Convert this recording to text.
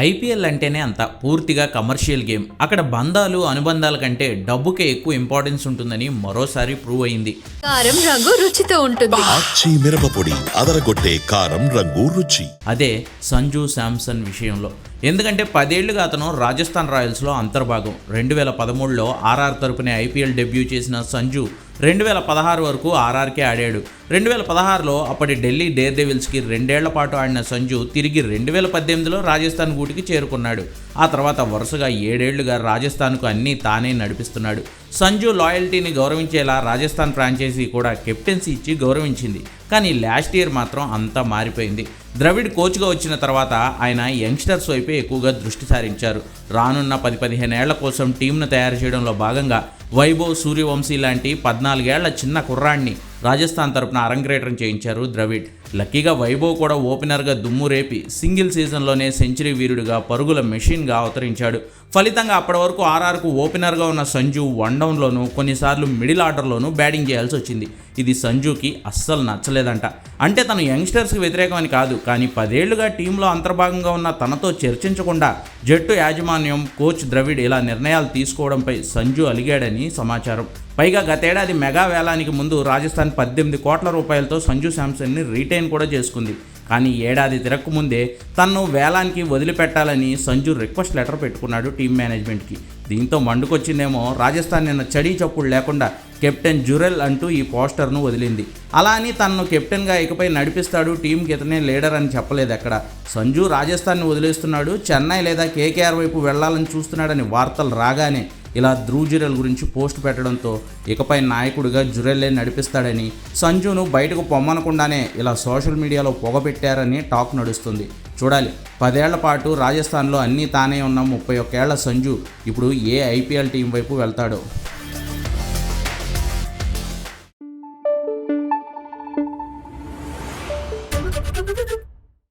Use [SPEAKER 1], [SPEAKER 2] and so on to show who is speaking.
[SPEAKER 1] IPL అంటేనే అంత పూర్తిగా కమర్షియల్ గేమ్. అక్కడ బంధాలు అనుబంధాల కంటే డబ్బుకే ఎక్కువ ఇంపార్టెన్స్ ఉంటుందని మరోసారి ప్రూవ్ అయింది.
[SPEAKER 2] కారం రంగు రుచితో ఉంటుంది.
[SPEAKER 3] మిరపపొడి అదరగొట్టే కారం రంగు రుచి.
[SPEAKER 1] అదే సంజు శాంసన్ విషయంలో. ఎందుకంటే పదేళ్ళుగా అతను రాజస్థాన్ రాయల్స్లో అంతర్భాగం. రెండు వేల పదమూడులో ఆర్ఆర్ తరపునే ఐపీఎల్ డెబ్యూ చేసిన సంజు రెండు వేల పదహారు వరకు ఆర్ఆర్కే ఆడాడు. రెండు వేల పదహారులో అప్పటి ఢిల్లీ డేర్ డెవిల్స్కి రెండేళ్ళ పాటు ఆడిన సంజు తిరిగి రెండు వేల పద్దెనిమిదిలో రాజస్థాన్ గూటికి చేరుకున్నాడు. ఆ తర్వాత వరుసగా ఏడేళ్ళుగా రాజస్థాన్కు అన్నీ తానే నడిపిస్తున్నాడు. సంజు లాయల్టీని గౌరవించేలా రాజస్థాన్ ఫ్రాంచైజీ కూడా కెప్టెన్సీ ఇచ్చి గౌరవించింది. కానీ లాస్ట్ ఇయర్ మాత్రం అంతా మారిపోయింది. ద్రవిడ్ కోచ్గా వచ్చిన తర్వాత ఆయన యంగ్స్టర్స్ వైపే ఎక్కువగా దృష్టి సారించారు. రానున్న పది పదిహేను ఏళ్ళ కోసం టీంను తయారు చేయడంలో భాగంగా వైభవ్ సూర్యవంశీ లాంటి పద్నాలుగేళ్ళ చిన్న కుర్రాడిని రాజస్థాన్ తరపున అరంగ్రేటం చేయించారు ద్రవిడ్. లక్కీగా వైభవ్ కూడా ఓపెనర్గా దుమ్ము రేపి సింగిల్ సీజన్లోనే సెంచరీ వీరుడిగా పరుగుల మెషిన్గా అవతరించాడు. ఫలితంగా అప్పటి వరకు ఆర్ఆర్కు ఓపెనర్గా ఉన్న సంజు వన్ డౌన్లోనూ కొన్నిసార్లు మిడిల్ ఆర్డర్లోనూ బ్యాటింగ్ చేయాల్సి వచ్చింది. ఇది సంజుకి అస్సలు నచ్చలేదంట. అంటే తను యంగ్స్టర్స్కి వ్యతిరేకమని కాదు కానీ పదేళ్ళుగా టీంలో అంతర్భాగంగా ఉన్న తనతో చర్చించకుండా జట్టు యాజమాన్యం కోచ్ ద్రవిడ్ ఇలా నిర్ణయాలు తీసుకోవడంపై సంజు అలిగాడని సమాచారం. పైగా గతేడాది మెగా వేలానికి ముందు రాజస్థాన్ పద్దెనిమిది కోట్ల రూపాయలతో సంజు శాంసన్ని రీటైన్ కూడా చేసుకుంది. కానీ ఏడాది తిరగకముందే తన్ను వేలానికి వదిలిపెట్టాలని సంజు రిక్వెస్ట్ లెటర్ పెట్టుకున్నాడు టీం మేనేజ్మెంట్కి. దీంతో మండుకొచ్చిందేమో రాజస్థాన్ నిన్న చడీ చప్పుడు లేకుండా కెప్టెన్ జురెల్ అంటూ ఈ పోస్టర్ను వదిలింది. అలా అని తనను కెప్టెన్గా ఇకపై నడిపిస్తాడు టీంకి ఇతనే లీడర్ అని చెప్పలేదు అక్కడ సంజు రాజస్థాన్ని వదిలేస్తున్నాడు చెన్నై లేదా కేకేఆర్ వైపు వెళ్ళాలని చూస్తున్నాడని వార్తలు రాగానే ఇలా ధ్రువ్ జురెల్ గురించి పోస్ట్ పెట్టడంతో ఇకపై నాయకుడిగా జురెల్లే నడిపిస్తాడని సంజును బయటకు పొమ్మనకుండానే ఇలా సోషల్ మీడియాలో పొగబెట్టారని టాక్ నడుస్తుంది. చూడాలి. పదేళ్ళ పాటు రాజస్థాన్లో అన్నీ తానే ఉన్న ముప్పై ఒక్కేళ్ళ సంజు ఇప్పుడు ఏ ఐపీఎల్ టీం వైపు వెళ్తాడో?